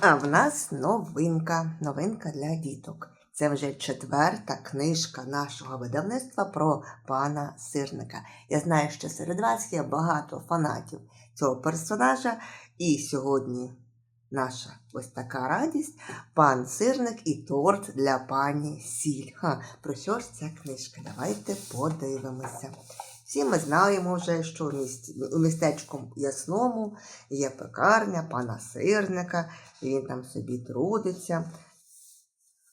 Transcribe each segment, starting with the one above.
А в нас новинка, новинка для діток. Це вже четверта книжка нашого видавництва про пана сирника. Я знаю, що серед вас є багато фанатів цього персонажа, і сьогодні наша ось така радість пан сирник і торт для пані Сіль. Про що ж ця книжка? Давайте подивимося. Всі ми знаємо вже, що у містечку Ясному є пекарня пана сирника, і він там собі трудиться.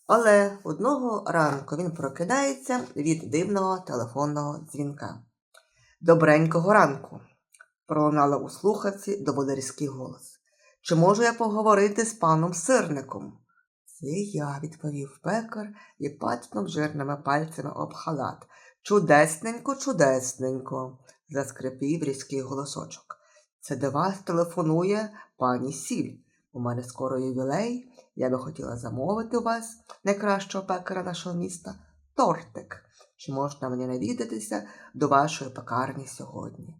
Але одного ранку він прокидається від дивного телефонного дзвінка. Добренького ранку, пролунала у слухавці доволерський голос. Чи можу я поговорити з паном сирником? Це я, відповів пекар і пацнув жирними пальцями об халат. Чудесненько, чудесненько, заскрипів різкий голосочок. Це до вас телефонує пані Сіль. У мене скоро ювілей. Я би хотіла замовити у вас, найкращого пекаря нашого міста, тортик. Чи можна мені навідатися до вашої пекарні сьогодні?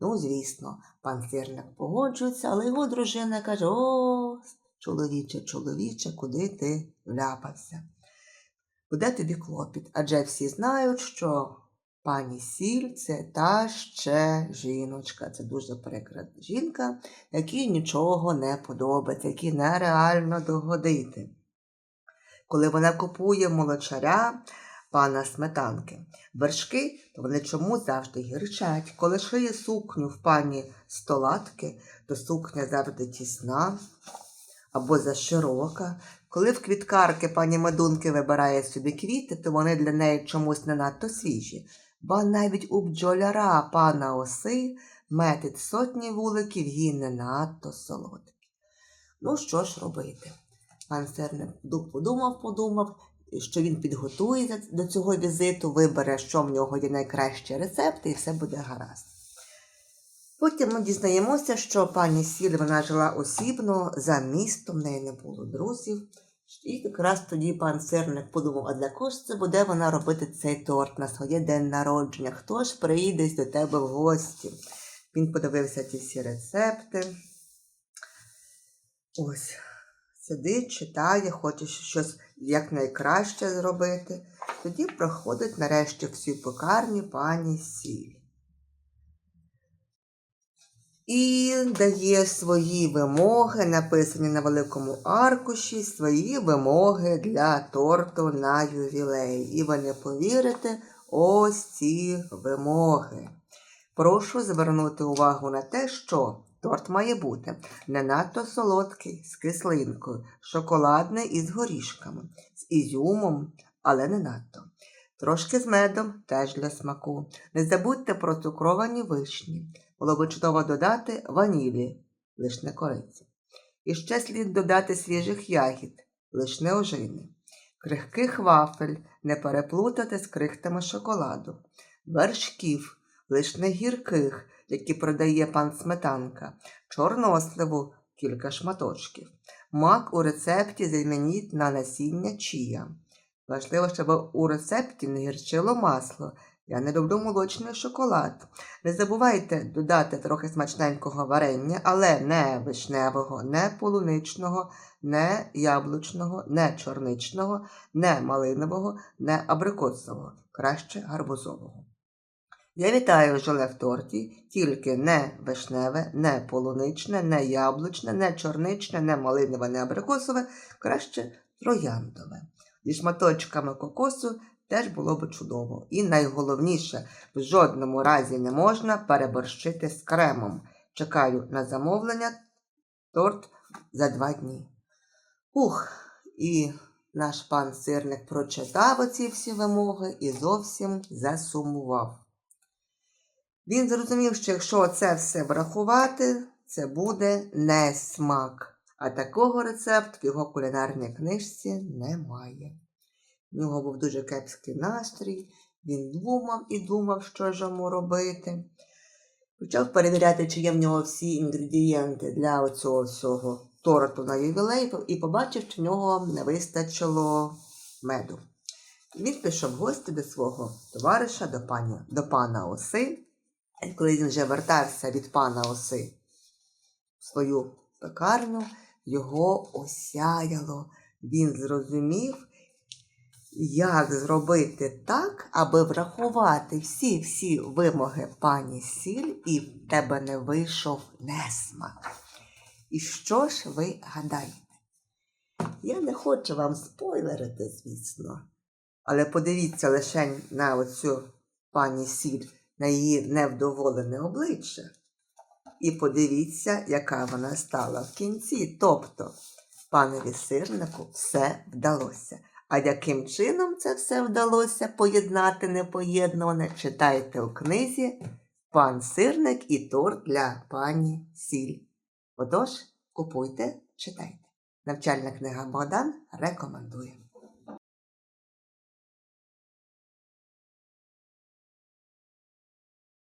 Ну, звісно, пан сирник погоджується, але його дружина каже: О, чоловіче, чоловіче, куди ти вляпався? Буде тобі клопіт, адже всі знають, що пані Сіль це та ще жіночка. Це дуже прикра жінка, якій нічого не подобається, якій нереально догодити. Коли вона купує молочаря пана сметанки, вершки, то вони чомусь завжди гірчать. Коли шиє сукню в пані столатки, то сукня завжди тісна або заширока. Коли в квіткарки пані Медунки вибирає собі квіти, то вони для неї чомусь не надто свіжі. Ба навіть у бджоляра пана оси метить сотні вуликів і не надто солодкі. Ну, що ж робити? Пан Серник ду- подумав, подумав, що він підготується до цього візиту, вибере, що в нього є найкращі рецепти, і все буде гаразд. Потім ми дізнаємося, що пані Сіль вона жила осібно за містом, в неї не було друзів. І якраз тоді пан Сирник подумав, а для кого ж це буде вона робити цей торт на своє день народження? Хто ж приїде до тебе в гості? Він подивився ті всі рецепти. Ось, сидить, читає, хоче щось якнайкраще зробити. Тоді проходить нарешті всю пекарню пані Сіль. І дає свої вимоги, написані на великому аркуші, свої вимоги для торту на ювілей. І ви не повірите, ось ці вимоги. Прошу звернути увагу на те, що торт має бути не надто солодкий, з кислинкою, шоколадний із горішками, з ізюмом, але не надто. Трошки з медом теж для смаку. Не забудьте про цукровані вишні. Було би чудово додати ванілі, лиш кориці. І ще слід додати свіжих ягід, лиш не ожини. Крихких вафель не переплутати з крихтами шоколаду, вершків, лиш не гірких, які продає пан Сметанка, чорносливу кілька шматочків. Мак у рецепті замініть на насіння чія. Важливо, щоб у рецепті не гірчило масло. Я не люблю молочний шоколад. Не забувайте додати трохи смачненького варення, але не вишневого, не полуничного, не яблучного, не чорничного, не малинового, не абрикосового, краще гарбузового. Я вітаю желе в торті, тільки не вишневе, не полуничне, не яблучне, не чорничне, не малинове, не абрикосове, краще трояндове. Зі шматочками кокосу теж було б чудово. І найголовніше, в жодному разі не можна переборщити з кремом. Чекаю на замовлення торт за два дні. Ух, і наш пан сирник прочитав оці всі вимоги і зовсім засумував. Він зрозумів, що якщо це все врахувати, це буде несмак. А такого рецепту в його кулінарній книжці немає. У нього був дуже кепський настрій, він думав і думав, що ж йому робити. Почав перевіряти, чи є в нього всі інгредієнти для оцього всього торту на ювілей, і побачив, що в нього не вистачило меду. Він пішов в гості до свого товариша, до, пані, до пана Оси. І коли він вже вертався від пана Оси в свою пекарню, його осяяло. Він зрозумів, як зробити так, аби врахувати всі-всі вимоги пані Сіль, і в тебе не вийшов несмак. І що ж ви гадаєте? Я не хочу вам спойлерити, звісно. Але подивіться лише на оцю пані Сіль, на її невдоволене обличчя. І подивіться, яка вона стала в кінці. Тобто, панові сирнику все вдалося. А яким чином це все вдалося поєднати непоєднуване, читайте у книзі Пан сирник і торт для пані Сіль. Отож, купуйте, читайте. Навчальна книга Богдан рекомендує.